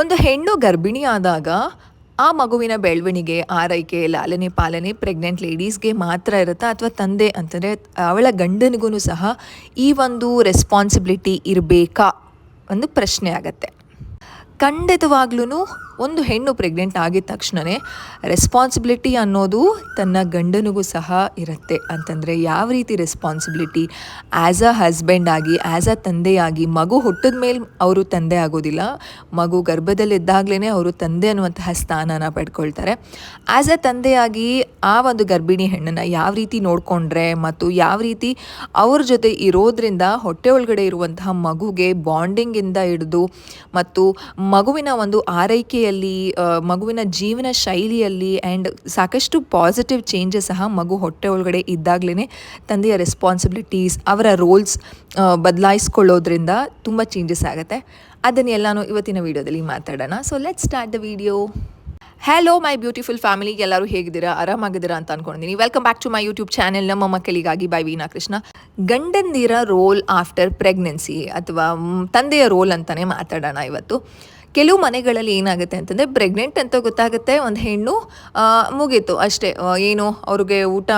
ಒಂದು ಹೆಣ್ಣು ಗರ್ಭಿಣಿ ಆದಾಗ ಆ ಮಗುವಿನ ಬೆಳವಣಿಗೆ, ಆರೈಕೆ, ಲಾಲನೆ, ಪಾಲನೆ ಪ್ರೆಗ್ನೆಂಟ್ ಲೇಡೀಸ್ಗೆ ಮಾತ್ರ ಇರುತ್ತಾ ಅಥವಾ ತಂದೆ ಅಂತಂದರೆ ಅವಳ ಗಂಡನಿಗೂ ಸಹ ಈ ಒಂದು ರೆಸ್ಪಾನ್ಸಿಬಿಲಿಟಿ ಇರಬೇಕಾ? ಒಂದು ಪ್ರಶ್ನೆ ಆಗತ್ತೆ. ಖಂಡಿತವಾಗ್ಲೂ ಒಂದು ಹೆಣ್ಣು ಪ್ರೆಗ್ನೆಂಟ್ ಆಗಿದ ತಕ್ಷಣವೇ ರೆಸ್ಪಾನ್ಸಿಬಿಲಿಟಿ ಅನ್ನೋದು ತನ್ನ ಗಂಡನಿಗೂ ಸಹ ಇರುತ್ತೆ. ಅಂತಂದರೆ ಯಾವ ರೀತಿ ರೆಸ್ಪಾನ್ಸಿಬಿಲಿಟಿ ಆ್ಯಸ್ ಅ ಹಸ್ಬೆಂಡ್ ಆಗಿ ಆ್ಯಸ್ ಅ ತಂದೆಯಾಗಿ, ಮಗು ಹುಟ್ಟಿದ ಮೇಲೆ ಅವರು ತಂದೆ ಆಗೋದಿಲ್ಲ. ಮಗು ಗರ್ಭದಲ್ಲಿದ್ದಾಗಲೇ ಅವರು ತಂದೆ ಅನ್ನುವಂತಹ ಸ್ಥಾನನ ಪಡ್ಕೊಳ್ತಾರೆ. ಆ್ಯಸ್ ಅ ತಂದೆಯಾಗಿ ಆ ಒಂದು ಗರ್ಭಿಣಿ ಹೆಣ್ಣನ್ನು ಯಾವ ರೀತಿ ನೋಡಿಕೊಂಡ್ರೆ ಮತ್ತು ಯಾವ ರೀತಿ ಅವ್ರ ಜೊತೆ ಇರೋದ್ರಿಂದ ಹೊಟ್ಟೆ ಒಳಗಡೆ ಇರುವಂತಹ ಮಗುಗೆ ಬಾಂಡಿಂಗಿಂದ ಹಿಡಿದು ಮತ್ತು ಮಗುವಿನ ಒಂದು ಆರೈಕೆಯಲ್ಲಿ ಆ, ಮಗುವಿನ ಜೀವನ ಶೈಲಿಯಲ್ಲಿ ಆ್ಯಂಡ್ ಸಾಕಷ್ಟು ಪಾಸಿಟಿವ್ ಚೇಂಜಸ್ ಸಹ ಮಗು ಹೊಟ್ಟೆ ಒಳಗಡೆ ಇದ್ದಾಗಲೇ ತಂದೆಯ ರೆಸ್ಪಾನ್ಸಿಬಿಲಿಟೀಸ್ ಅವರ ರೋಲ್ಸ್ ಬದಲಾಯಿಸ್ಕೊಳ್ಳೋದ್ರಿಂದ ತುಂಬ ಚೇಂಜಸ್ ಆಗುತ್ತೆ. ಅದನ್ನೆಲ್ಲನೂ ಇವತ್ತಿನ ವಿಡಿಯೋದಲ್ಲಿ ಮಾತಾಡೋಣ. So let start the video hello my beautiful family ಎಲ್ಲರೂ ಹೇಗಿದ್ದೀರಾ? ಆರಾಮಾಗಿದ್ದೀರಾ ಅಂತ ಅನ್ಕೊಂಡಿದ್ದೀನಿ. Welcome back to my YouTube channel ನಮ್ಮ ಮಕ್ಕಳಿಗಾಗಿ ಬೈ ವೀನಾ ಕೃಷ್ಣ. ಗಂಡಂದಿರ ರೋಲ್ ಆಫ್ಟರ್ ಪ್ರೆಗ್ನೆನ್ಸಿ ಅಥವಾ ತಂದೆಯ ರೋಲ್ ಅಂತಲೇ ಮಾತಾಡೋಣ ಇವತ್ತು. ಕೆಲವು ಮನೆಗಳಲ್ಲಿ ಏನಾಗುತ್ತೆ ಅಂತಂದರೆ ಪ್ರೆಗ್ನೆಂಟ್ ಅಂತ ಗೊತ್ತಾಗುತ್ತೆ, ಒಂದು ಹೆಣ್ಣು ಮುಗೀತು ಅಷ್ಟೇ. ಏನು ಅವ್ರಿಗೆ ಊಟ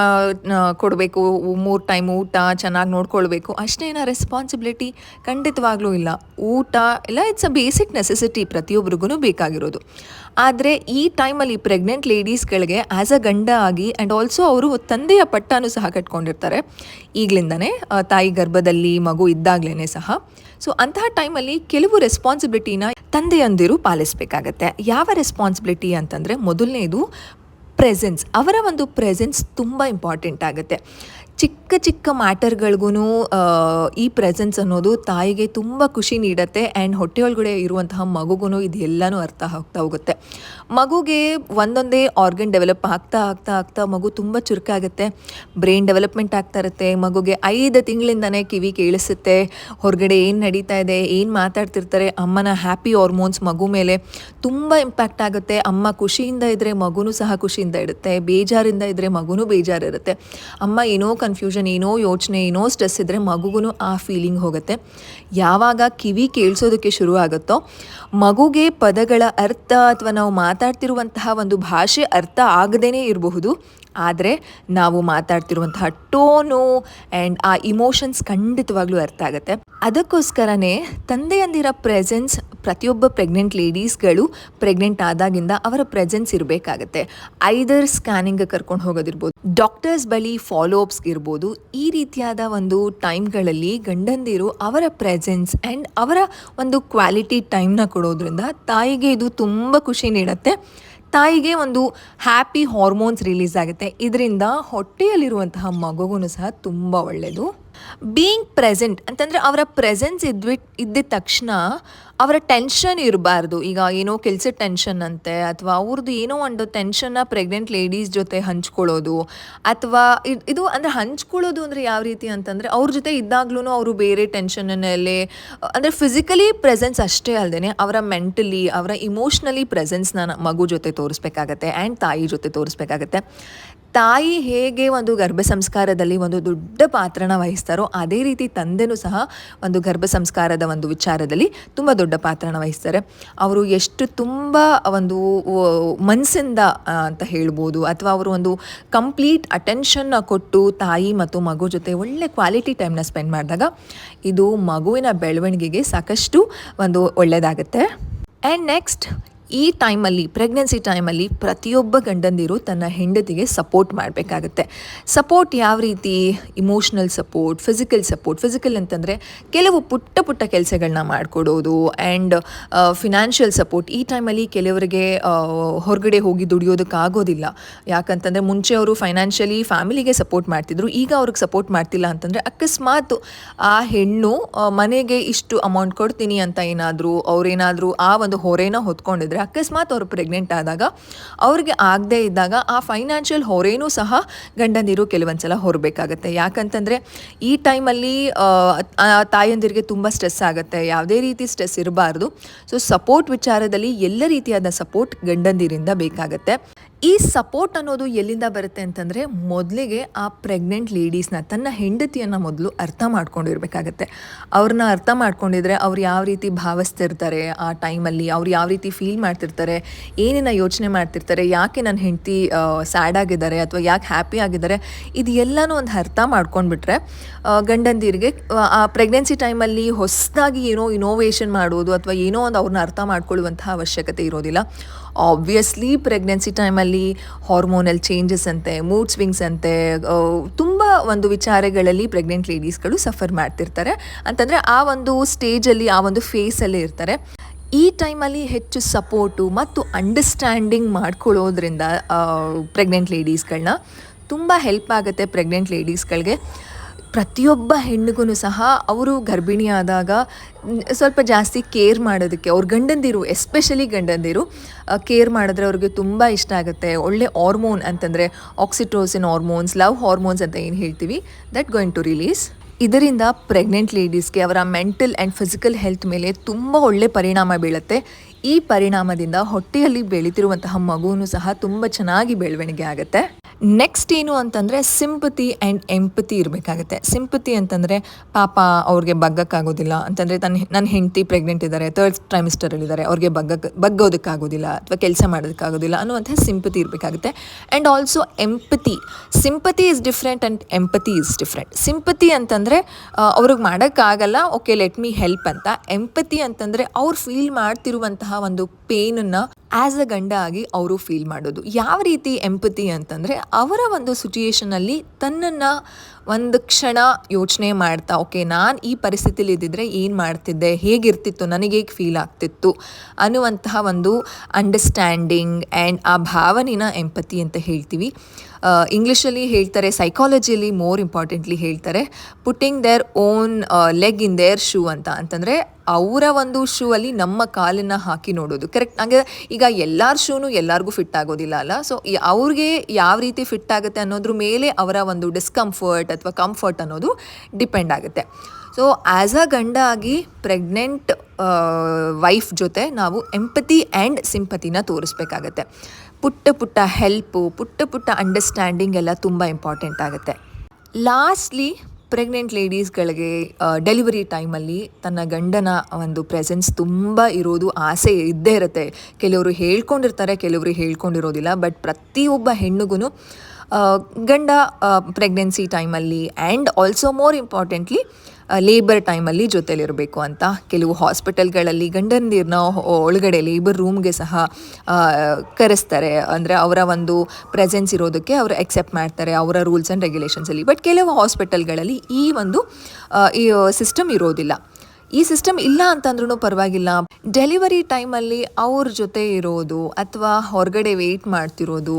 ಕೊಡಬೇಕು, ಮೂರು ಟೈಮ್ ಊಟ ಚೆನ್ನಾಗಿ ನೋಡ್ಕೊಳ್ಬೇಕು ಅಷ್ಟೇನ ರೆಸ್ಪಾನ್ಸಿಬಿಲಿಟಿ ಖಂಡಿತವಾಗ್ಲೂ ಇಲ್ಲ. ಊಟ ಇಲ್ಲ ಇಟ್ಸ್ ಅ ಬೇಸಿಕ್ ನೆಸೆಸಿಟಿ ಪ್ರತಿಯೊಬ್ಬರಿಗೂ ಬೇಕಾಗಿರೋದು. ಆದರೆ ಈ ಟೈಮಲ್ಲಿ ಪ್ರೆಗ್ನೆಂಟ್ ಲೇಡೀಸ್ಗಳಿಗೆ ಆ್ಯಸ್ ಅ ಗಂಡ ಆಗಿ ಆ್ಯಂಡ್ ಆಲ್ಸೋ ಅವರು ತಂದೆಯ ಪಟ್ಟನೂ ಸಹ ಕಟ್ಕೊಂಡಿರ್ತಾರೆ. ಈಗಲಿಂದನೇ ತಾಯಿ ಗರ್ಭದಲ್ಲಿ ಮಗು ಇದ್ದಾಗಲೇ ಸಹ. ಸೊ ಅಂತಹ ಟೈಮಲ್ಲಿ ಕೆಲವು ರೆಸ್ಪಾನ್ಸಿಬಿಲಿಟಿನ ತಂದೆಯಂದಿರು ಪಾಲಿಸಬೇಕಾಗತ್ತೆ. ಯಾವ ರೆಸ್ಪಾನ್ಸಿಬಿಲಿಟಿ ಅಂತಂದರೆ ಮೊದಲನೇದು ಪ್ರೆಸೆನ್ಸ್ ಅವರ ಒಂದು ಪ್ರೆಸೆನ್ಸ್ ತುಂಬ ಇಂಪಾರ್ಟೆಂಟ್ ಆಗುತ್ತೆ. ಚಿಕ್ಕ ಚಿಕ್ಕ ಮ್ಯಾಟರ್ಗಳಿಗೂ ಈ ಪ್ರೆಸೆನ್ಸ್ ಅನ್ನೋದು ತಾಯಿಗೆ ತುಂಬ ಖುಷಿ ನೀಡುತ್ತೆ. ಆ್ಯಂಡ್ ಹೊಟ್ಟೆಯೊಳಗಡೆ ಇರುವಂತಹ ಮಗುಗೂ ಇದೆಲ್ಲನೂ ಅರ್ಥ ಆಗ್ತಾ ಹೋಗುತ್ತೆ. ಮಗುಗೆ ಒಂದೊಂದೇ ಆರ್ಗನ್ ಡೆವಲಪ್ ಆಗ್ತಾ ಆಗ್ತಾ ಆಗ್ತಾ ಮಗು ತುಂಬ ಚುರುಕಾಗುತ್ತೆ. ಬ್ರೈನ್ ಡೆವಲಪ್ಮೆಂಟ್ ಆಗ್ತಾ ಇರುತ್ತೆ. ಮಗುಗೆ ಐದು ತಿಂಗಳಿಂದನೇ ಕಿವಿ ಕೇಳಿಸುತ್ತೆ. ಹೊರಗಡೆ ಏನು ನಡೀತಾ ಇದೆ, ಏನು ಮಾತಾಡ್ತಿರ್ತಾರೆ, ಅಮ್ಮನ ಹ್ಯಾಪಿ ಹಾರ್ಮೋನ್ಸ್ ಮಗು ಮೇಲೆ ತುಂಬ ಇಂಪ್ಯಾಕ್ಟ್ ಆಗುತ್ತೆ. ಅಮ್ಮ ಖುಷಿಯಿಂದ ಇದ್ದರೆ ಮಗುನೂ ಸಹ ಖುಷಿಯಿಂದ ಇಡುತ್ತೆ. ಬೇಜಾರಿಂದ ಇದ್ದರೆ ಮಗುನೂ ಬೇಜಾರಿರುತ್ತೆ. ಅಮ್ಮ ಏನೋ ಕನ್ಫ್ಯೂಷನ್ ಏನೋ, ಯೋಚನೆ ಏನೋ ಸ್ಟ್ರೆಸ್ ಇದ್ದರೆ ಮಗುಗೂ ಆ ಫೀಲಿಂಗ್ ಹೋಗುತ್ತೆ. ಯಾವಾಗ ಕಿವಿ ಕೇಳಿಸೋದಕ್ಕೆ ಶುರು ಆಗುತ್ತೋ, ಮಗುಗೆ ಪದಗಳ ಅರ್ಥ ಅಥವಾ ನಾವು ಮಾತಾಡ್ತಿರುವಂತಹ ಒಂದು ಭಾಷೆ ಅರ್ಥ ಆಗದೇ ಇರಬಹುದು. ಆದರೆ ನಾವು ಮಾತಾಡ್ತಿರುವಂತಹ ಟೋನು ಆ್ಯಂಡ್ ಆ ಇಮೋಷನ್ಸ್ ಖಂಡಿತವಾಗ್ಲೂ ಅರ್ಥ ಆಗುತ್ತೆ. ಅದಕ್ಕೋಸ್ಕರನೇ ತಂದೆಯಂದಿರ ಪ್ರೆಸೆನ್ಸ್ ಪ್ರತಿಯೊಬ್ಬ ಪ್ರೆಗ್ನೆಂಟ್ ಲೇಡೀಸ್ಗಳು ಪ್ರೆಗ್ನೆಂಟ್ ಆದಾಗಿಂದ ಅವರ ಪ್ರೆಸೆನ್ಸ್ ಇರಬೇಕಾಗತ್ತೆ. ಐದರ್ ಸ್ಕ್ಯಾನಿಂಗ್ ಕರ್ಕೊಂಡು ಹೋಗೋದಿರ್ಬೋದು ಡಾಕ್ಟರ್ಸ್ ಬಳಿ ಫಾಲೋ ಅಪ್ಸ್ ಇರ್ಬೋದು, ಈ ರೀತಿಯಾದ ಒಂದು ಟೈಮ್ಗಳಲ್ಲಿ ಗಂಡಂದಿರು ಅವರ ಪ್ರೆಸೆನ್ಸ್ ಆ್ಯಂಡ್ ಅವರ ಒಂದು ಕ್ವಾಲಿಟಿ ಟೈಮ್ನ ಕೊಡೋದ್ರಿಂದ ತಾಯಿಗೆ ಇದು ತುಂಬ ಖುಷಿ ನೀಡುತ್ತೆ. ತಾಯಿಗೆ ಒಂದು ಹ್ಯಾಪಿ ಹಾರ್ಮೋನ್ಸ್ ರಿಲೀಸ್ ಆಗುತ್ತೆ. ಇದರಿಂದ ಹೊಟ್ಟೆಯಲ್ಲಿರುವಂತಹ ಮಗುಗೂ ಸಹ ತುಂಬ ಒಳ್ಳೆಯದು ಬೀಯಿಂಗ್ ಪ್ರೆಸೆಂಟ್ ಅಂತಂದರೆ ಅವರ ಪ್ರೆಸೆನ್ಸ್ ಇದ್ವಿ ಇದ್ದಿದ್ದ ತಕ್ಷಣ ಅವರ ಟೆನ್ಷನ್ ಇರಬಾರ್ದು. ಈಗ ಏನೋ ಕೆಲಸದ ಟೆನ್ಷನ್ ಅಂತೆ, ಅಥವಾ ಅವ್ರದ್ದು ಏನೋ ಒಂದು ಟೆನ್ಷನ್ನ ಪ್ರೆಗ್ನೆಂಟ್ ಲೇಡೀಸ್ ಜೊತೆ ಹಂಚ್ಕೊಳ್ಳೋದು, ಅಥವಾ ಇದ್- ಇದು ಅಂದರೆ ಹಂಚ್ಕೊಳ್ಳೋದು ಅಂದರೆ ಯಾವ ರೀತಿ ಅಂತಂದರೆ ಅವ್ರ ಜೊತೆ ಇದ್ದಾಗ್ಲೂ ಅವರು ಬೇರೆ ಟೆನ್ಷನ್ನಲ್ಲೇ ಅಂದರೆ ಫಿಸಿಕಲಿ ಪ್ರೆಸೆನ್ಸ್ ಅಷ್ಟೇ ಅಲ್ಲದೆ ಅವರ ಮೆಂಟಲಿ ಅವರ ಇಮೋಷ್ನಲಿ ಪ್ರೆಸೆನ್ಸ್ನ ಮಗು ಜೊತೆ ತೋರಿಸ್ಬೇಕಾಗತ್ತೆ ಆ್ಯಂಡ್ ತಾಯಿ ಜೊತೆ ತೋರಿಸ್ಬೇಕಾಗತ್ತೆ. ತಾಯಿ ಹೇಗೆ ಒಂದು ಗರ್ಭ ಸಂಸ್ಕಾರದಲ್ಲಿ ಒಂದು ದೊಡ್ಡ ಪಾತ್ರನ ವಹಿಸ್ತಾರೋ ಅದೇ ರೀತಿ ತಂದೆನೂ ಸಹ ಒಂದು ಗರ್ಭ ಸಂಸ್ಕಾರದ ಒಂದು ವಿಚಾರದಲ್ಲಿ ತುಂಬ ದೊಡ್ಡ ಪಾತ್ರನ ವಹಿಸ್ತಾರೆ. ಅವರು ಎಷ್ಟು ತುಂಬ ಒಂದು ಮನಸ್ಸಿಂದ ಅಂತ ಹೇಳ್ಬೋದು, ಅಥವಾ ಅವರು ಒಂದು ಕಂಪ್ಲೀಟ್ ಅಟೆನ್ಷನ್ನ ಕೊಟ್ಟು ತಾಯಿ ಮತ್ತು ಮಗು ಜೊತೆ ಒಳ್ಳೆ ಕ್ವಾಲಿಟಿ ಟೈಮ್ನ ಸ್ಪೆಂಡ್ ಮಾಡಿದಾಗ ಇದು ಮಗುವಿನ ಬೆಳವಣಿಗೆಗೆ ಸಾಕಷ್ಟು ಒಂದು ಒಳ್ಳೆಯದಾಗುತ್ತೆ. ಆ್ಯಂಡ್ ನೆಕ್ಸ್ಟ್ ಈ ಟೈಮಲ್ಲಿ ಪ್ರೆಗ್ನೆನ್ಸಿ ಟೈಮಲ್ಲಿ ಪ್ರತಿಯೊಬ್ಬ ಗಂಡಂದಿರು ತನ್ನ ಹೆಂಡತಿಗೆ ಸಪೋರ್ಟ್ ಮಾಡಬೇಕಾಗತ್ತೆ. ಸಪೋರ್ಟ್ ಯಾವ ರೀತಿ? Emotional support physical support physical ಅಂತಂದರೆ ಕೆಲವು ಪುಟ್ಟ ಪುಟ್ಟ ಕೆಲಸಗಳನ್ನ ಮಾಡಿಕೊಡೋದು ಆ್ಯಂಡ್ ಫಿನಾನ್ಷಿಯಲ್ ಸಪೋರ್ಟ್ ಈ ಟೈಮಲ್ಲಿ ಕೆಲವರಿಗೆ ಹೊರಗಡೆ ಹೋಗಿ ದುಡಿಯೋದಕ್ಕಾಗೋದಿಲ್ಲ. ಯಾಕಂತಂದರೆ ಮುಂಚೆ ಅವರು ಫೈನಾನ್ಷಿಯಲಿ ಫ್ಯಾಮಿಲಿಗೆ ಸಪೋರ್ಟ್ ಮಾಡ್ತಿದ್ರು. ಈಗ ಅವ್ರಿಗೆ ಸಪೋರ್ಟ್ ಮಾಡ್ತಿಲ್ಲ ಅಂತಂದರೆ ಅಕಸ್ಮಾತ್ ಆ ಹೆಣ್ಣು ಮನೆಗೆ ಇಷ್ಟು ಅಮೌಂಟ್ ಕೊಡ್ತೀನಿ ಅಂತ ಏನಾದರೂ, ಅವರೇನಾದರೂ ಆ ಒಂದು ಹೊರೆನ ಹೊತ್ಕೊಂಡಿದ್ರೆ ಅಕಸ್ಮಾತ್ ಅವರು ಪ್ರೆಗ್ನೆಂಟ್ ಆದಾಗ, ಅವ್ರಿಗೆ ಆಗದೇ ಇದ್ದಾಗ ಆ ಫೈನಾನ್ಷಿಯಲ್ ಹೊರೇನೂ ಸಹ ಗಂಡಂದಿರು ಕೆಲವೊಂದ್ಸಲ ಹೊರಬೇಕಾಗತ್ತೆ. ಯಾಕಂತಂದರೆ ಈ ಟೈಮಲ್ಲಿ ತಾಯಂದಿರಿಗೆ ತುಂಬ ಸ್ಟ್ರೆಸ್ ಆಗುತ್ತೆ. ಯಾವುದೇ ರೀತಿ ಸ್ಟ್ರೆಸ್ ಇರಬಾರ್ದು. ಸೊ ಸಪೋರ್ಟ್ ವಿಚಾರದಲ್ಲಿ ಎಲ್ಲ ರೀತಿಯಾದ ಸಪೋರ್ಟ್ ಗಂಡಂದಿರಿಂದ ಬೇಕಾಗತ್ತೆ. ಈ ಸಪೋರ್ಟ್ ಅನ್ನೋದು ಎಲ್ಲಿಂದ ಬರುತ್ತೆ ಅಂತಂದರೆ ಮೊದಲಿಗೆ ಆ ಪ್ರೆಗ್ನೆಂಟ್ ಲೇಡೀಸ್ನ ತನ್ನ ಹೆಂಡತಿಯನ್ನು ಮೊದಲು ಅರ್ಥ ಮಾಡ್ಕೊಂಡಿರ್ಬೇಕಾಗತ್ತೆ. ಅವ್ರನ್ನ ಅರ್ಥ ಮಾಡ್ಕೊಂಡಿದ್ರೆ ಅವ್ರು ಯಾವ ರೀತಿ ಭಾವಿಸ್ತಿರ್ತಾರೆ ಆ ಟೈಮಲ್ಲಿ ಅವ್ರು ಯಾವ ರೀತಿ ಫೀಲ್ ಮಾಡ್ತಿರ್ತಾರೆ ಏನೇನ ಯೋಚನೆ ಮಾಡ್ತಿರ್ತಾರೆ ಯಾಕೆ ನನ್ನ ಹೆಂಡತಿ ಸ್ಯಾಡ್ ಆಗಿದ್ದಾರೆ ಅಥವಾ ಯಾಕೆ ಹ್ಯಾಪಿ ಆಗಿದ್ದಾರೆ ಇದು ಎಲ್ಲನೂ ಒಂದು ಅರ್ಥ ಮಾಡ್ಕೊಂಡ್ಬಿಟ್ರೆ ಗಂಡಂದಿರಿಗೆ ಆ, ಆ ಪ್ರೆಗ್ನೆನ್ಸಿ ಟೈಮಲ್ಲಿ ಹೊಸದಾಗಿ ಏನೋ ಇನೋವೇಷನ್ ಮಾಡೋದು ಅಥವಾ ಏನೋ ಒಂದು ಅವ್ರನ್ನ ಅರ್ಥ ಮಾಡ್ಕೊಳ್ಳುವಂತಹ ಅವಶ್ಯಕತೆ ಇರೋದಿಲ್ಲ. ಆಬ್ವಿಯಸ್ಲಿ ಪ್ರೆಗ್ನೆನ್ಸಿ ಟೈಮಲ್ಲಿ ಹಾರ್ಮೋನಲ್ ಚೇಂಜಸ್ ಅಂತೆ ಮೂಡ್ ಸ್ವಿಂಗ್ಸ್ ಅಂತೆ ತುಂಬ ಒಂದು ವಿಚಾರಗಳಲ್ಲಿ ಪ್ರೆಗ್ನೆಂಟ್ ಲೇಡೀಸ್ಗಳು ಸಫರ್ ಮಾಡ್ತಿರ್ತಾರೆ. ಅಂತಂದರೆ ಆ ಒಂದು ಸ್ಟೇಜಲ್ಲಿ ಆ ಒಂದು ಫೇಸಲ್ಲಿ ಇರ್ತಾರೆ. ಈ ಟೈಮಲ್ಲಿ ಹೆಚ್ಚು ಸಪೋರ್ಟು ಮತ್ತು ಅಂಡರ್ಸ್ಟ್ಯಾಂಡಿಂಗ್ ಮಾಡ್ಕೊಳ್ಳೋದ್ರಿಂದ ಪ್ರೆಗ್ನೆಂಟ್ ಲೇಡೀಸ್ಗಳನ್ನ ತುಂಬ ಹೆಲ್ಪ್ ಆಗುತ್ತೆ ಪ್ರೆಗ್ನೆಂಟ್ ಲೇಡೀಸ್ಗಳಿಗೆ ಪ್ರತಿಯೊಬ್ಬ ಹೆಣ್ಣಿಗೂ ಸಹ ಅವರು ಗರ್ಭಿಣಿ ಆದಾಗ ಸ್ವಲ್ಪ ಜಾಸ್ತಿ ಕೇರ್ ಮಾಡೋದಕ್ಕೆ ಅವ್ರ ಗಂಡಂದಿರು, ಎಸ್ಪೆಷಲಿ ಗಂಡಂದಿರು ಕೇರ್ ಮಾಡಿದ್ರೆ ಅವ್ರಿಗೆ ತುಂಬ ಇಷ್ಟ ಆಗುತ್ತೆ. ಒಳ್ಳೆ ಹಾರ್ಮೋನ್ ಅಂತಂದರೆ ಆಕ್ಸಿಟೋಸಿನ್ ಹಾರ್ಮೋನ್ಸ್, ಲವ್ ಹಾರ್ಮೋನ್ಸ್ ಅಂತ ಏನು ಹೇಳ್ತೀವಿ? ದಟ್ ಗೋಯಿಂಗ್ ಟು ರಿಲೀಸ್ ಇದರಿಂದ ಪ್ರೆಗ್ನೆಂಟ್ ಲೇಡೀಸ್ಗೆ ಅವರ ಮೆಂಟಲ್ ಆ್ಯಂಡ್ ಫಿಸಿಕಲ್ ಹೆಲ್ತ್ ಮೇಲೆ ತುಂಬ ಒಳ್ಳೆ ಪರಿಣಾಮ ಬೀಳುತ್ತೆ. ಈ ಪರಿಣಾಮದಿಂದ ಹೊಟ್ಟೆಯಲ್ಲಿ ಬೆಳೀತಿರುವಂತಹ ಮಗುವೂ ಸಹ ತುಂಬ ಚೆನ್ನಾಗಿ ಬೆಳವಣಿಗೆ ಆಗುತ್ತೆ. ನೆಕ್ಸ್ಟ್ ಏನು ಅಂತಂದರೆ ಸಿಂಪತಿ ಆ್ಯಂಡ್ ಎಂಪತಿ ಇರಬೇಕಾಗತ್ತೆ. ಸಿಂಪತಿ ಅಂತಂದರೆ ಪಾಪ ಅವ್ರಿಗೆ ಬಗ್ಗಕ್ಕಾಗೋದಿಲ್ಲ, ಅಂತಂದರೆ ತನ್ನ ನನ್ನ ಹೆಂಡತಿ ಪ್ರೆಗ್ನೆಂಟ್ ಇದ್ದಾರೆ ತರ್ಡ್ ಟ್ರೈಮಿಸ್ಟರಲ್ಲಿದ್ದಾರೆ ಅವ್ರಿಗೆ ಬಗ್ಗಕ್ಕೆ ಬಗ್ಗೋದಕ್ಕಾಗೋದಿಲ್ಲ ಅಥವಾ ಕೆಲಸ ಮಾಡೋದಕ್ಕಾಗೋದಿಲ್ಲ ಅನ್ನುವಂಥ ಸಿಂಪತಿ ಇರಬೇಕಾಗುತ್ತೆ. And also empathy sympathy is different and empathy is different sympathy ಅಂತಂದರೆ ಅವ್ರಿಗೆ ಮಾಡೋಕ್ಕಾಗಲ್ಲ ಓಕೆ ಲೆಟ್ ಮೀ ಹೆಲ್ಪ್ ಅಂತ. ಎಂಪತಿ ಅಂತಂದರೆ ಅವ್ರು ಫೀಲ್ ಮಾಡ್ತಿರುವಂತಹ ಒಂದು ಪೇನನ್ನು ಆ್ಯಸ್ ಅ ಗಂಡ ಆಗಿ ಅವರು ಫೀಲ್ ಮಾಡೋದು. ಯಾವ ರೀತಿ ಎಂಪತಿ ಅಂತಂದರೆ ಅವರ ಒಂದು ಸಿಚುಯೇಷನಲ್ಲಿ ತನ್ನನ್ನು ಒಂದು ಕ್ಷಣ ಯೋಚನೆ ಮಾಡ್ತಾ, ಓಕೆ, ನಾನು ಈ ಪರಿಸ್ಥಿತಿಲಿ ಇದ್ದಿದ್ರೆ ಏನು ಮಾಡ್ತಿದ್ದೆ? ಹೇಗಿರ್ತಿತ್ತು? ನನಗೆ ಹೇಗೆ ಫೀಲ್ ಆಗ್ತಿತ್ತು? ಅನ್ನುವಂತಹ ಒಂದು ಅಂಡರ್ಸ್ಟ್ಯಾಂಡಿಂಗ್ ಆ್ಯಂಡ್ ಆ ಭಾವನೆನ ಎಂಪತಿ ಅಂತ ಹೇಳ್ತೀವಿ. ಇಂಗ್ಲೀಷಲ್ಲಿ ಹೇಳ್ತಾರೆ ಸೈಕಾಲಜಿಯಲ್ಲಿ ಮೋರ್ ಇಂಪಾರ್ಟೆಂಟ್ಲಿ ಹೇಳ್ತಾರೆ putting their own leg in their shoe ಅಂತ. ಅಂತಂದರೆ ಅವರ ಒಂದು ಶೂ ಅಲ್ಲಿ ನಮ್ಮ ಕಾಲನ್ನು ಹಾಕಿ ನೋಡೋದು. ಕರೆಕ್ಟ್ ಹಾಗೆ ಈಗ ಎಲ್ಲರ ಶೂನು ಎಲ್ಲರಿಗೂ ಫಿಟ್ ಆಗೋದಿಲ್ಲ ಅಲ್ಲ? ಸೊ ಅವ್ರಿಗೆ ಯಾವ ರೀತಿ ಫಿಟ್ ಆಗುತ್ತೆ ಅನ್ನೋದ್ರ ಮೇಲೆ ಅವರ ಒಂದು ಡಿಸ್ಕಂಫರ್ಟ್ ಅಥವಾ ಕಂಫರ್ಟ್ ಅನ್ನೋದು ಡಿಪೆಂಡ್ ಆಗುತ್ತೆ. ಸೊ ಆ್ಯಸ್ ಅ ಗಂಡ ಆಗಿ ಪ್ರೆಗ್ನೆಂಟ್ ವೈಫ್ ಜೊತೆ ನಾವು ಎಂಪತಿ ಆ್ಯಂಡ್ ಸಿಂಪತಿನ ತೋರಿಸ್ಬೇಕಾಗತ್ತೆ. ಪುಟ್ಟ ಪುಟ್ಟ ಹೆಲ್ಪು ಪುಟ್ಟ ಪುಟ್ಟ ಅಂಡರ್ಸ್ಟ್ಯಾಂಡಿಂಗ್ ಎಲ್ಲ ತುಂಬ ಇಂಪಾರ್ಟೆಂಟ್ ಆಗುತ್ತೆ. ಲಾಸ್ಟ್ಲಿ ಪ್ರೆಗ್ನೆಂಟ್ ಲೇಡೀಸ್ಗಳಿಗೆ ಡೆಲಿವರಿ ಟೈಮಲ್ಲಿ ತನ್ನ ಗಂಡನ ಒಂದು ಪ್ರೆಸೆನ್ಸ್ ತುಂಬ ಇರೋದು ಆಸೆ ಇದ್ದೇ ಇರುತ್ತೆ. ಕೆಲವರು ಹೇಳ್ಕೊಂಡಿರ್ತಾರೆ, ಕೆಲವರು ಹೇಳ್ಕೊಂಡಿರೋದಿಲ್ಲ ಬಟ್ ಪ್ರತಿಯೊಬ್ಬ ಹೆಣ್ಣಿಗೂ ಗಂಡ ಪ್ರೆಗ್ನೆನ್ಸಿ ಟೈಮಲ್ಲಿ and also more importantly labour ಟೈಮಲ್ಲಿ ಜೊತೆಲಿರಬೇಕು ಅಂತ. ಕೆಲವು ಹಾಸ್ಪಿಟಲ್ಗಳಲ್ಲಿ ಗಂಡಂದಿರನ್ನ ಒಳಗಡೆ ಲೇಬರ್ ರೂಮ್ಗೆ ಸಹ ಕರೆಸ್ತಾರೆ. ಅಂದರೆ ಅವರ ಒಂದು ಪ್ರೆಸೆನ್ಸ್ ಇರೋದಕ್ಕೆ ಅವರು ಎಕ್ಸೆಪ್ಟ್ ಮಾಡ್ತಾರೆ ಅವರ ರೂಲ್ಸ್ ಆ್ಯಂಡ್ ರೆಗ್ಯುಲೇಷನ್ಸಲ್ಲಿ ಬಟ್ ಕೆಲವು ಹಾಸ್ಪಿಟಲ್ಗಳಲ್ಲಿ ಈ ಒಂದು ಈ ಸಿಸ್ಟಮ್ ಇರೋದಿಲ್ಲ. ಈ ಸಿಸ್ಟಮ್ ಇಲ್ಲ ಅಂತಂದ್ರೂ ಪರವಾಗಿಲ್ಲ. ಡೆಲಿವರಿ ಟೈಮಲ್ಲಿ ಅವ್ರ ಜೊತೆ ಇರೋದು ಅಥವಾ ಹೊರಗಡೆ ವೆಯ್ಟ್ ಮಾಡ್ತಿರೋದು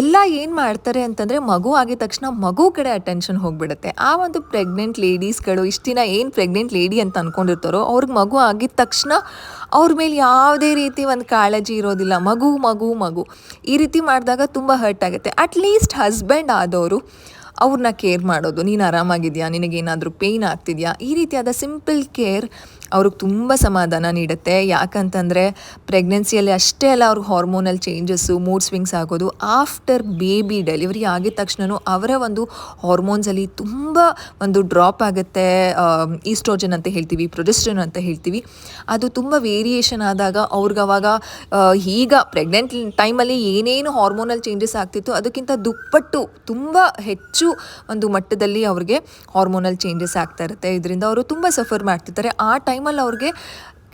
ಎಲ್ಲ ಏನು ಮಾಡ್ತಾರೆ ಅಂತಂದರೆ ಮಗು ಆಗಿದ ತಕ್ಷಣ ಮಗು ಕಡೆ ಅಟೆನ್ಷನ್ ಹೋಗ್ಬಿಡುತ್ತೆ. ಆ ಒಂದು ಪ್ರೆಗ್ನೆಂಟ್ ಲೇಡೀಸ್ಗಳು ಇಷ್ಟು ದಿನ ಏನು ಪ್ರೆಗ್ನೆಂಟ್ ಲೇಡಿ ಅಂತ ಅಂದ್ಕೊಂಡಿರ್ತಾರೋ ಅವ್ರಿಗೆ ಮಗು ಆಗಿದ ತಕ್ಷಣ ಅವ್ರ ಮೇಲೆ ಯಾವುದೇ ರೀತಿ ಒಂದು ಕಾಳಜಿ ಇರೋದಿಲ್ಲ. ಮಗು ಮಗು ಮಗು. ಈ ರೀತಿ ಮಾಡಿದಾಗ ತುಂಬ ಹರ್ಟ್ ಆಗುತ್ತೆ. ಅಟ್ಲೀಸ್ಟ್ ಹಸ್ಬೆಂಡ್ ಆದವರು ಅವ್ರನ್ನ ಕೇರ್ ಮಾಡೋದು ನೀನು ಆರಾಮಾಗಿದೆಯಾ? ನಿನಗೇನಾದರೂ ಪೇಯ್ನ್ ಆಗ್ತಿದೆಯಾ? ಈ ರೀತಿಯಾದ ಸಿಂಪಲ್ ಕೇರ್ ಅವ್ರಿಗೆ ತುಂಬ ಸಮಾಧಾನ ನೀಡುತ್ತೆ. ಯಾಕಂತಂದರೆ ಪ್ರೆಗ್ನೆನ್ಸಿಯಲ್ಲಿ ಅಷ್ಟೇ ಅಲ್ಲ ಅವ್ರಿಗೆ ಹಾರ್ಮೋನಲ್ ಚೇಂಜಸ್ಸು ಮೂಡ್ ಸ್ವಿಂಗ್ಸ್ ಆಗೋದು ಆಫ್ಟರ್ ಬೇಬಿ ಡೆಲಿವರಿ ಆಗಿದ ತಕ್ಷಣ ಅವರ ಒಂದು ಹಾರ್ಮೋನ್ಸಲ್ಲಿ ತುಂಬ ಒಂದು ಡ್ರಾಪ್ ಆಗುತ್ತೆ. ಈಸ್ಟ್ರೋಜನ್ ಅಂತ ಹೇಳ್ತೀವಿ ಪ್ರೊಜೆಸ್ಟ್ರನ್ ಅಂತ ಹೇಳ್ತೀವಿ. ಅದು ತುಂಬ ವೇರಿಯೇಷನ್ ಆದಾಗ ಅವ್ರಿಗೆ ಅವಾಗ ಆ, ಈಗ ಪ್ರೆಗ್ನೆಂಟ್ ಟೈಮಲ್ಲಿ ಏನೇನು ಹಾರ್ಮೋನಲ್ ಚೇಂಜಸ್ ಆಗ್ತಿತ್ತು ಅದಕ್ಕಿಂತ ದುಪ್ಪಟ್ಟು ತುಂಬ ಹೆಚ್ಚು ಒಂದು ಮಟ್ಟದಲ್ಲಿ ಅವ್ರಿಗೆ ಹಾರ್ಮೋನಲ್ ಚೇಂಜಸ್ ಆಗ್ತಾ ಇರುತ್ತೆ. ಇದರಿಂದ ಅವರು ತುಂಬ ಸಫರ್ ಮಾಡ್ತಿರ್ತಾರೆ. ಆ ಟೈಮಲ್ಲಿ ಅವ್ರಿಗೆ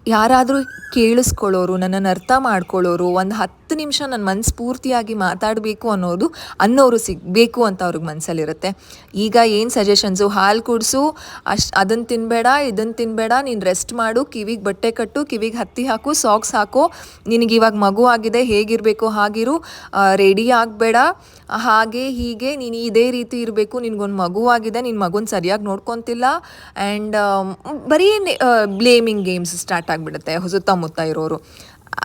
ಯಾರಾದರೂ ಕೇಳಿಸ್ಕೊಳ್ಳೋರು ನನ್ನನ್ನು ಅರ್ಥ ಮಾಡ್ಕೊಳ್ಳೋರು ಒಂದು ಹತ್ತು ನಿಮಿಷ ನನ್ನ ಮನಸ್ಸು ಪೂರ್ತಿಯಾಗಿ ಮಾತಾಡಬೇಕು ಅನ್ನೋದು ಅನ್ನೋರು ಸಿಗಬೇಕು ಅಂತ ಅವ್ರಿಗೆ ಮನಸ್ಸಲ್ಲಿರುತ್ತೆ ಈಗ ಏನು ಸಜೆಷನ್ಸು ಹಾಲು ಕುಡಿಸು, ಅಷ್ಟು ಅದನ್ನು ತಿನ್ನಬೇಡ ಇದನ್ನು ತಿನ್ನಬೇಡ ನೀನು ರೆಸ್ಟ್ ಮಾಡು, ಕಿವಿಗೆ ಬಟ್ಟೆ ಕಟ್ಟು, ಕಿವಿಗೆ ಹತ್ತಿ ಹಾಕು ಸಾಕ್ಸ್ ಹಾಕು, ನಿನಗೆ ಇವಾಗ ಮಗು ಆಗಿದೆ, ಹೇಗಿರಬೇಕು, ಹಾಗಿರು ರೆಡಿ ಆಗಬೇಡ, ಹಾಗೆ, ಹೀಗೆ, ನೀನು ಇದೇ ರೀತಿ ಇರಬೇಕು, ನಿನಗೊಂದು ಮಗು ಆಗಿದೆ ನಿನ್ನ ಮಗುನ ಸರಿಯಾಗಿ ನೋಡ್ಕೊತಿಲ್ಲ ಆ್ಯಂಡ್ ಬರೀ ಬ್ಲೇಮಿಂಗ್ ಗೇಮ್ಸ್ ಸ್ಟಾರ್ಟ್ ಆಗಿಬಿಡುತ್ತೆ, ಸುತ್ತಮುತ್ತ ಇರೋರು.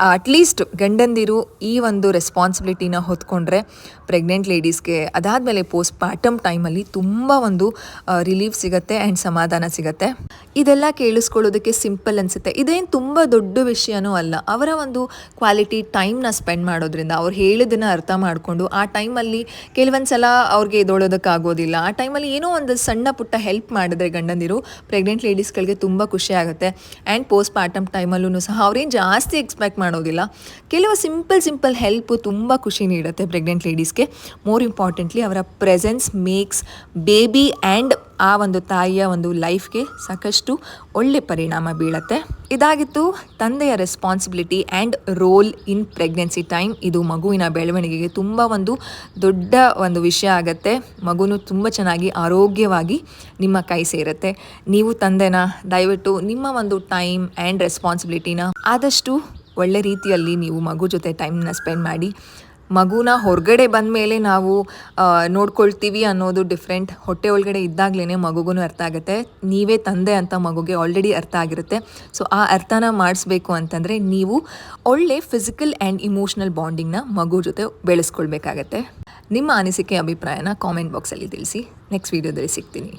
ಅಟ್ಲೀಸ್ಟ್ ಗಂಡಂದಿರು ಈ ಒಂದು ರೆಸ್ಪಾನ್ಸಿಬಿಲಿಟಿನ ಹೊತ್ಕೊಂಡ್ರೆ ಪ್ರೆಗ್ನೆಂಟ್ ಲೇಡೀಸ್ಗೆ ಅದಾದಮೇಲೆ ಪೋಸ್ಟ್ ಪಾರ್ಟಮ್ ಟೈಮಲ್ಲಿ ತುಂಬ ಒಂದು ರಿಲೀಫ್ ಸಿಗುತ್ತೆ ಆ್ಯಂಡ್ ಸಮಾಧಾನ ಸಿಗುತ್ತೆ. ಇದೆಲ್ಲ ಕೇಳಿಸ್ಕೊಳ್ಳೋದಕ್ಕೆ ಸಿಂಪಲ್ ಅನಿಸುತ್ತೆ. ಇದೇನು ತುಂಬ ದೊಡ್ಡ ವಿಷಯನೂ ಅಲ್ಲ. ಅವರ ಒಂದು ಕ್ವಾಲಿಟಿ ಟೈಮ್ನ ಸ್ಪೆಂಡ್ ಮಾಡೋದ್ರಿಂದ ಅವ್ರು ಹೇಳಿದ್ದನ್ನು ಅರ್ಥ ಮಾಡಿಕೊಂಡು ಆ ಟೈಮಲ್ಲಿ ಕೆಲವೊಂದು ಸಲ ಅವ್ರಿಗೆ ಎದೊಳೋದಕ್ಕಾಗೋದಿಲ್ಲ. ಆ ಟೈಮಲ್ಲಿ ಏನೋ ಒಂದು ಸಣ್ಣ ಪುಟ್ಟ ಹೆಲ್ಪ್ ಮಾಡಿದ್ರೆ ಗಂಡಂದಿರು ಪ್ರೆಗ್ನೆಂಟ್ ಲೇಡೀಸ್ಗಳಿಗೆ ತುಂಬ ಖುಷಿ ಆಗುತ್ತೆ. ಆ್ಯಂಡ್ ಪೋಸ್ಟ್ ಪಾರ್ಟಮ್ ಟೈಮಲ್ಲೂ ಸಹ ಅವ್ರೇನು ಜಾಸ್ತಿ ಎಕ್ಸ್ಪೆಕ್ಟ್ ಮಾಡೋದಿಲ್ಲ. ಕೆಲವು ಸಿಂಪಲ್ ಸಿಂಪಲ್ ಹೆಲ್ಪ್ ತುಂಬ ಖುಷಿ ನೀಡುತ್ತೆ ಪ್ರೆಗ್ನೆಂಟ್ ಲೇಡೀಸ್ಗೆ ಮೋರ್ ಇಂಪಾರ್ಟೆಂಟ್ಲಿ ಅವರ presence makes baby and a ಒಂದು ತಾಯಿಯ ಒಂದು ಲೈಫ್ಗೆ ಸಾಕಷ್ಟು ಒಳ್ಳೆ ಪರಿಣಾಮ ಬೀಳತ್ತೆ. ಇದಾಗಿತ್ತು ತಂದೆಯ responsibility and role in pregnancy time ಇದು ಮಗುವಿನ ಬೆಳವಣಿಗೆಗೆ ತುಂಬ ಒಂದು ದೊಡ್ಡ ಒಂದು ವಿಷಯ ಆಗುತ್ತೆ. ಮಗುನು ತುಂಬ ಚೆನ್ನಾಗಿ ಆರೋಗ್ಯವಾಗಿ ನಿಮ್ಮ ಕೈ ಸೇರುತ್ತೆ. ನೀವು ತಂದೆನ ದಯವಿಟ್ಟು ನಿಮ್ಮ ಒಂದು ಟೈಮ್ ಆ್ಯಂಡ್ ರೆಸ್ಪಾನ್ಸಿಬಿಲಿಟಿನ ಆದಷ್ಟು ಒಳ್ಳೆ ರೀತಿಯಲ್ಲಿ ನೀವು ಮಗು ಜೊತೆ ಟೈಮ್ನ ಸ್ಪೆಂಡ್ ಮಾಡಿ, ಮಗುನ ಹೊರಗಡೆ ಬಂದ ಮೇಲೆ ನಾವು ನೋಡ್ಕೊಳ್ತೀವಿ ಅನ್ನೋದು ಡಿಫ್ರೆಂಟ್ ಹೊಟ್ಟೆ ಒಳಗಡೆ ಇದ್ದಾಗಲೇ ಮಗುಗೂ ಅರ್ಥ ಆಗುತ್ತೆ. ನೀವೇ ತಂದೆ ಅಂತ ಮಗುಗೆ ಆಲ್ರೆಡಿ ಅರ್ಥ ಆಗಿರುತ್ತೆ. ಸೊ ಆ ಅರ್ಥನ ಮಾಡಿಸ್ಬೇಕು ಅಂತಂದರೆ ನೀವು ಒಳ್ಳೆ ಫಿಸಿಕಲ್ ಆ್ಯಂಡ್ ಇಮೋಷ್ನಲ್ ಬಾಂಡಿಂಗ್ನ ಮಗು ಜೊತೆ ಬೆಳೆಸ್ಕೊಳ್ಬೇಕಾಗತ್ತೆ. ನಿಮ್ಮ ಅನಿಸಿಕೆ, ಅಭಿಪ್ರಾಯನ ಕಾಮೆಂಟ್ ಬಾಕ್ಸಲ್ಲಿ ತಿಳಿಸಿ. ನೆಕ್ಸ್ಟ್ ವೀಡಿಯೋದಲ್ಲಿ ಸಿಗ್ತೀನಿ.